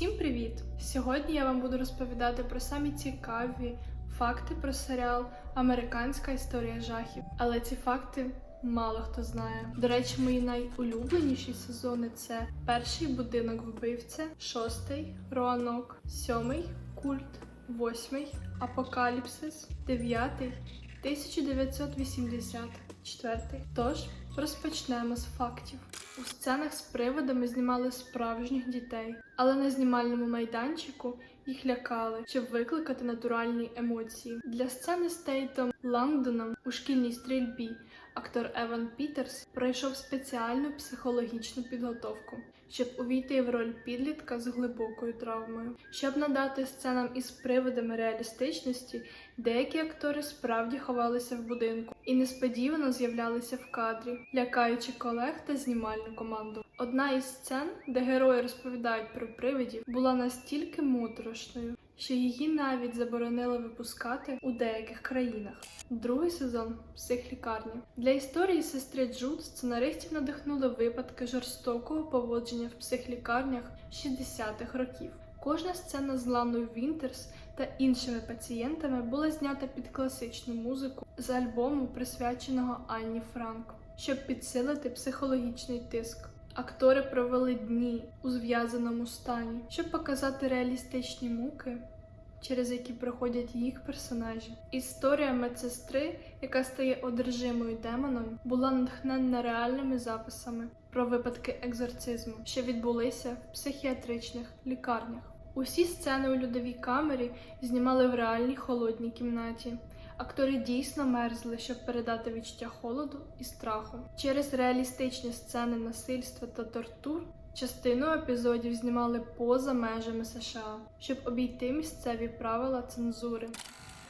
Всім привіт! Сьогодні я вам буду розповідати про самі цікаві факти про серіал Американська історія жахів. Але ці факти мало хто знає. До речі, мої найулюбленіші сезони це перший будинок вбивця, шостий Роанок, сьомий культ, восьмий Апокаліпсис, дев'ятий 1984. Тож розпочнемо з фактів. У сценах з приводами знімали справжніх дітей, але на знімальному майданчику їх лякали, щоб викликати натуральні емоції. Для сцени з Тейтом Лангдоном у шкільній стрільбі актор Еван Пітерс пройшов спеціальну психологічну підготовку, щоб увійти в роль підлітка з глибокою травмою. Щоб надати сценам із приводами реалістичності, деякі актори справді ховалися в будинку і несподівано з'являлися в кадрі, лякаючи колег та знімальну команду. Одна із сцен, де герої розповідають про привидів, була настільки моторошною, що її навіть заборонили випускати у деяких країнах. Другий сезон психлікарні. Для історії сестри Джуд сценаристів надихнули випадки жорстокого поводження в психлікарнях 60-х років. Кожна сцена з Ланою Вінтерс та іншими пацієнтами була знята під класичну музику з альбому, присвяченого Анні Франк, щоб підсилити психологічний тиск. Актори провели дні у зв'язаному стані, щоб показати реалістичні муки, через які проходять їх персонажі. Історія медсестри, яка стає одержимою демоном, була натхненна реальними записами про випадки екзорцизму, що відбулися в психіатричних лікарнях. Усі сцени у льодовій камері знімали в реальній холодній кімнаті. Актори дійсно мерзли, щоб передати відчуття холоду і страху. Через реалістичні сцени насильства та тортур частину епізодів знімали поза межами США, щоб обійти місцеві правила цензури.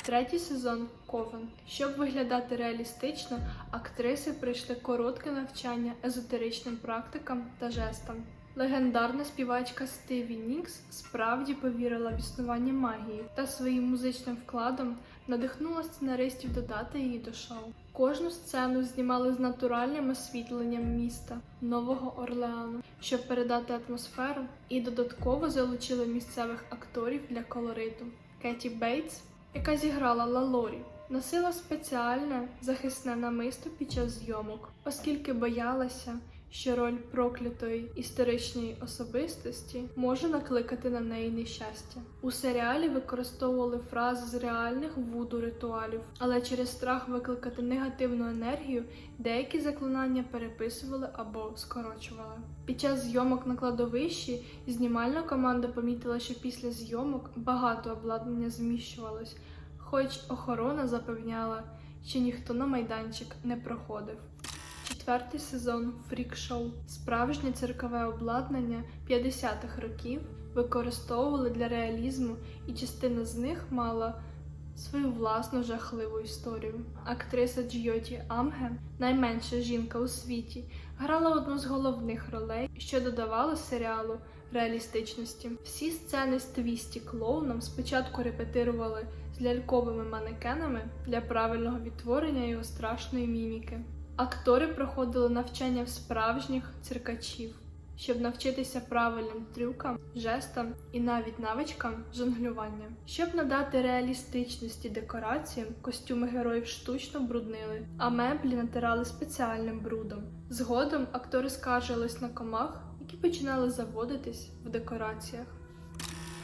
Третій сезон Ковен. Щоб виглядати реалістично, актриси пройшли коротке навчання езотеричним практикам та жестам. Легендарна співачка Стиві Нікс справді повірила в існування магії та своїм музичним вкладом надихнула сценаристів додати її до шоу. Кожну сцену знімали з натуральним освітленням міста Нового Орлеану, щоб передати атмосферу, і додатково залучили місцевих акторів для колориту. Кеті Бейтс, яка зіграла Лалорі, носила спеціальне захисне намисто під час зйомок, оскільки боялася що роль проклятої історичної особистості може накликати на неї нещастя. У серіалі використовували фрази з реальних вуду ритуалів, але через страх викликати негативну енергію деякі заклинання переписували або скорочували. Під час зйомок на кладовищі знімальна команда помітила, що після зйомок багато обладнання зміщувалось, хоч охорона запевняла, що ніхто на майданчик не проходив. Четвертий сезон фрік-шоу. Справжнє циркове обладнання 50-х років використовували для реалізму, і частина з них мала свою власну жахливу історію. Актриса Джйоті Амге, найменша жінка у світі, грала одну з головних ролей, що додавало серіалу реалістичності. Всі сцени з твісті клоуном спочатку репетирували з ляльковими манекенами для правильного відтворення його страшної міміки. Актори проходили навчання в справжніх циркачів, щоб навчитися правильним трюкам, жестам і навіть навичкам жонглювання. Щоб надати реалістичності декораціям, костюми героїв штучно бруднили, а меблі натирали спеціальним брудом. Згодом актори скаржились на комах, які починали заводитись в декораціях.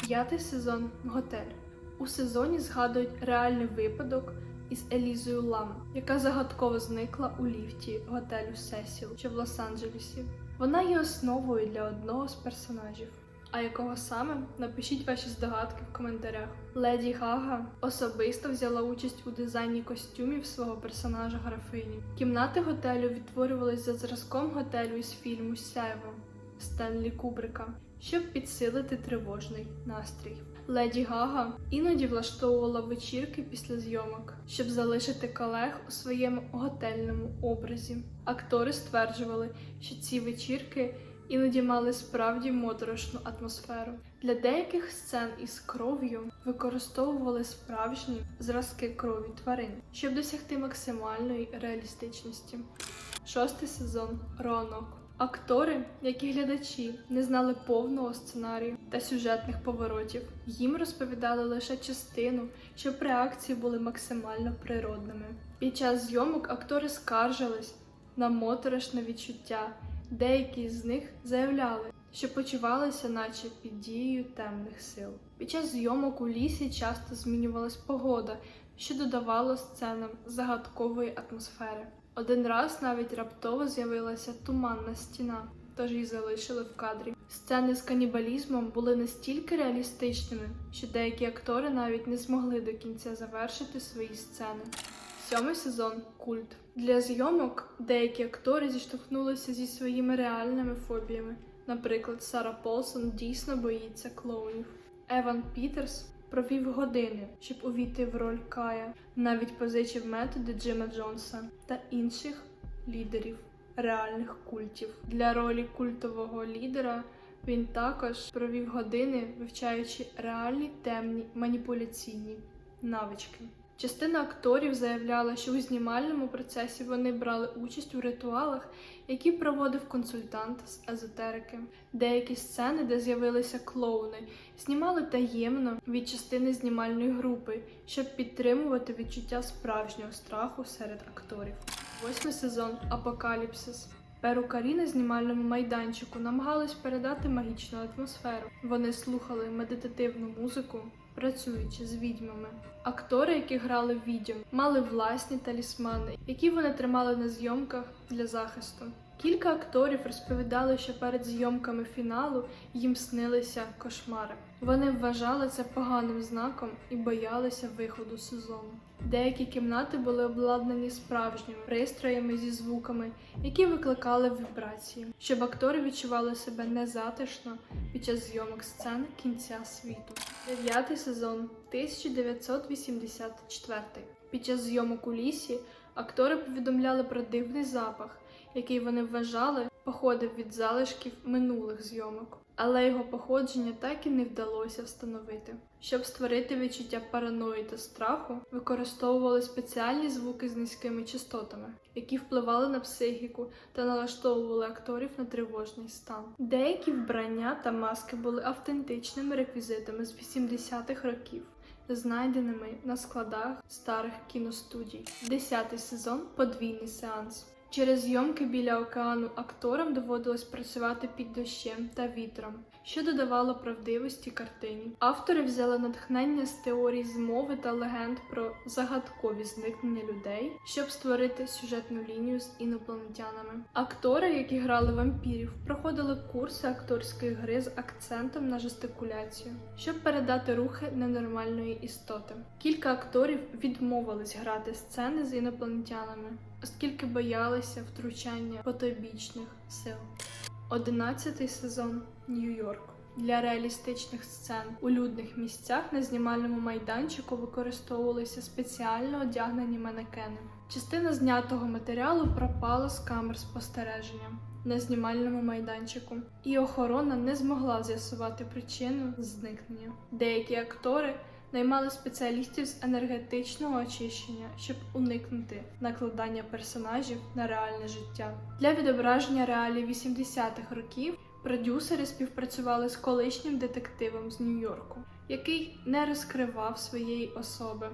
П'ятий сезон готель. У сезоні згадують реальний випадок із Елізою Лам, яка загадково зникла у ліфті готелю Сесіл, що в Лос-Анджелесі. Вона є основою для одного з персонажів. А якого саме напишіть ваші здогадки в коментарях. Леді Гага особисто взяла участь у дизайні костюмів свого персонажа графині. Кімнати готелю відтворювались за зразком готелю із фільму Сяйво Стенлі Кубрика, щоб підсилити тривожний настрій. Леді Гага іноді влаштовувала вечірки після зйомок, щоб залишити колег у своєму готельному образі. Актори стверджували, що ці вечірки іноді мали справді моторошну атмосферу. Для деяких сцен із кров'ю використовували справжні зразки крові тварин, щоб досягти максимальної реалістичності. Шостий сезон Ронок. Актори, як і глядачі, не знали повного сценарію та сюжетних поворотів. Їм розповідали лише частину, щоб реакції були максимально природними. Під час зйомок актори скаржились на моторошне відчуття. Деякі з них заявляли, що почувалися, наче під дією темних сил. Під час зйомок у лісі часто змінювалась погода, що додавало сценам загадкової атмосфери. Один раз навіть раптово з'явилася туманна стіна, тож її залишили в кадрі. Сцени з канібалізмом були настільки реалістичними, що деякі актори навіть не змогли до кінця завершити свої сцени. Сьомий сезон культ. Для зйомок деякі актори зіштовхнулися зі своїми реальними фобіями. Наприклад, Сара Полсон дійсно боїться клоунів. Еван Пітерс провів години, щоб увійти в роль Кая, навіть позичив методи Джима Джонса та інших лідерів реальних культів. Для ролі культового лідера він також провів години, вивчаючи реальні темні маніпуляційні навички. Частина акторів заявляла, що у знімальному процесі вони брали участь у ритуалах, які проводив консультант з езотерики. Деякі сцени, де з'явилися клоуни, знімали таємно від частини знімальної групи, щоб підтримувати відчуття справжнього страху серед акторів. Восьмий сезон Апокаліпсис. Перукарі на знімальному майданчику намагались передати магічну атмосферу. Вони слухали медитативну музику, працюючи з відьмами. Актори, які грали відьом, мали власні талісмани, які вони тримали на зйомках для захисту. Кілька акторів розповідали, що перед зйомками фіналу їм снилися кошмари. Вони вважали це поганим знаком і боялися виходу сезону. Деякі кімнати були обладнані справжніми пристроями зі звуками, які викликали вібрації, щоб актори відчували себе незатишно під час зйомок сцен кінця світу. Дев'ятий сезон 1984. Під час зйомок у лісі актори повідомляли про дивний запах, який вони вважали походив від залишків минулих зйомок, але його походження так і не вдалося встановити. Щоб створити відчуття параної та страху, використовували спеціальні звуки з низькими частотами, які впливали на психіку та налаштовували акторів на тривожний стан. Деякі вбрання та маски були автентичними реквізитами з 80-х років. Знайденими на складах старих кіностудій. Десятий сезон подвійний сеанс. Через зйомки біля океану акторам доводилось працювати під дощем та вітром, що додавало правдивості картині. Автори взяли натхнення з теорій змови та легенд про загадкові зникнення людей, щоб створити сюжетну лінію з інопланетянами. Актори, які грали вампірів, проходили курси акторської гри з акцентом на жестикуляцію, щоб передати рухи ненормальної істоти. Кілька акторів відмовились грати сцени з інопланетянами, оскільки боялися втручання потойбічних сил. Одинадцятий сезон Нью-Йорк. Для реалістичних сцен у людних місцях на знімальному майданчику використовувалися спеціально одягнені манекени. Частина знятого матеріалу пропала з камер спостереження на знімальному майданчику, і охорона не змогла з'ясувати причину зникнення. Деякі актори наймали спеціалістів з енергетичного очищення, щоб уникнути накладання персонажів на реальне життя. Для відображення реалій 80-х років продюсери співпрацювали з колишнім детективом з Нью-Йорку, який не розкривав своєї особи.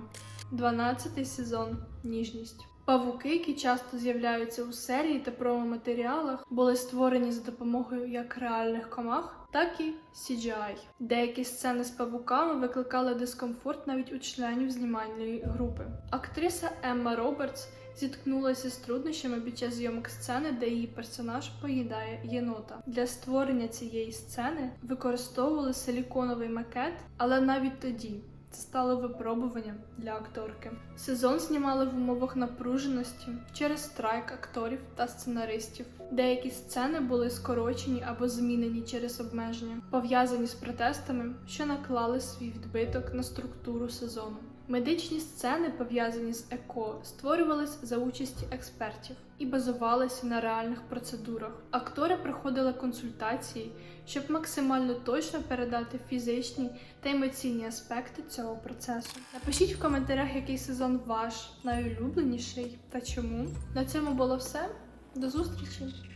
12 сезон Ніжність. Павуки, які часто з'являються у серії та промоматеріалах, були створені за допомогою як реальних комах, так і CGI. Деякі сцени з павуками викликали дискомфорт навіть у членів знімальної групи. Актриса Емма Робертс зіткнулася з труднощами під час зйомок сцени, де її персонаж поїдає єнота. Для створення цієї сцени використовували силіконовий макет, але навіть тоді. Це стало випробуванням для акторки. Сезон знімали в умовах напруженості через страйк акторів та сценаристів. Деякі сцени були скорочені або змінені через обмеження, пов'язані з протестами, що наклали свій відбиток на структуру сезону. Медичні сцени, пов'язані з ЕКО, створювались за участі експертів і базувалися на реальних процедурах. Актори проходили консультації, щоб максимально точно передати фізичні та емоційні аспекти цього процесу. Напишіть в коментарях, який сезон ваш найулюбленіший та чому. На цьому було все. До зустрічі!